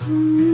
உன்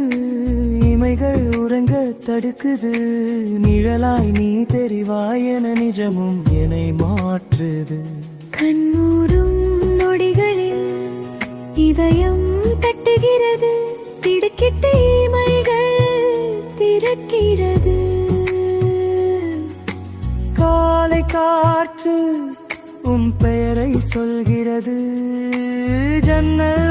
மயங்குது இமைகள் உறங்க தடுக்குது. நிழலாய் நீ தெரிவாய் என நிஜமும் என்னை மாற்றுது. கண்மூடும் நொடிகளில் இதயம் தட்டுகிறது. திடுக்கிட்டு இமைகள் திறக்கிறது. காலை காற்று உன் பெயரை சொல்கிறது. ஜன்னல்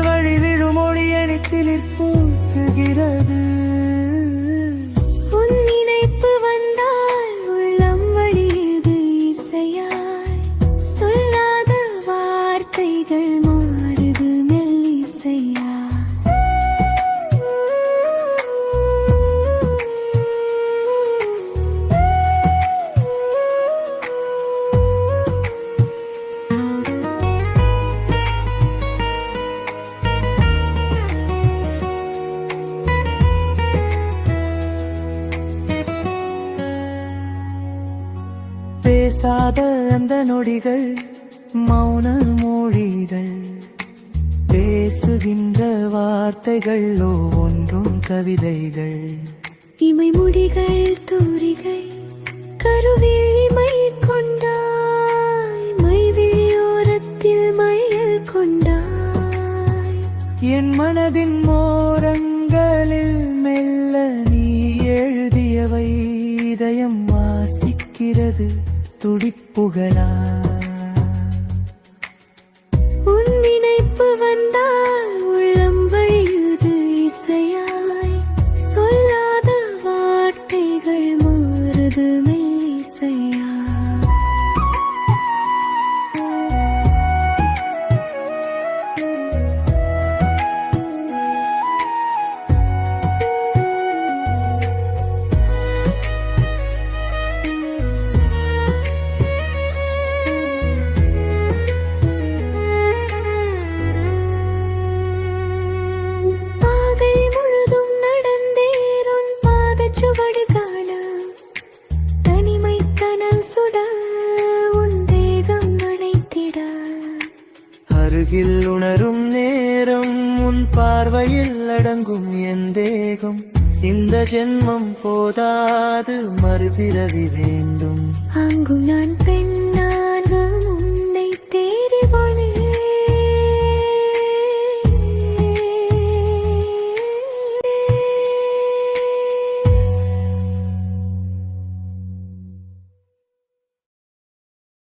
பேசாத அந்த நொடிகள் மௌன மொழிகள். பேசுகின்ற வார்த்தைகள் ஒவ்வொன்றும் கவிதைகள். இமை முடிகள் தூரிகை கருவில் இமை கொண்டாய். மைவிழியோரத்தில் மயில் கொண்டாய். என் மனதின் மோரங்களில் மெல்ல நீ எழுதியவை இதயம் வாசிக்கிறது. துடிப்புகளா அருகில் உணரும் நேரம் உன் பார்வையில் அடங்கும் என் தேகம். இந்த ஜென்மம் போதாது மறுபிறவி வேண்டும். அங்கும் நான் பெண்ணா?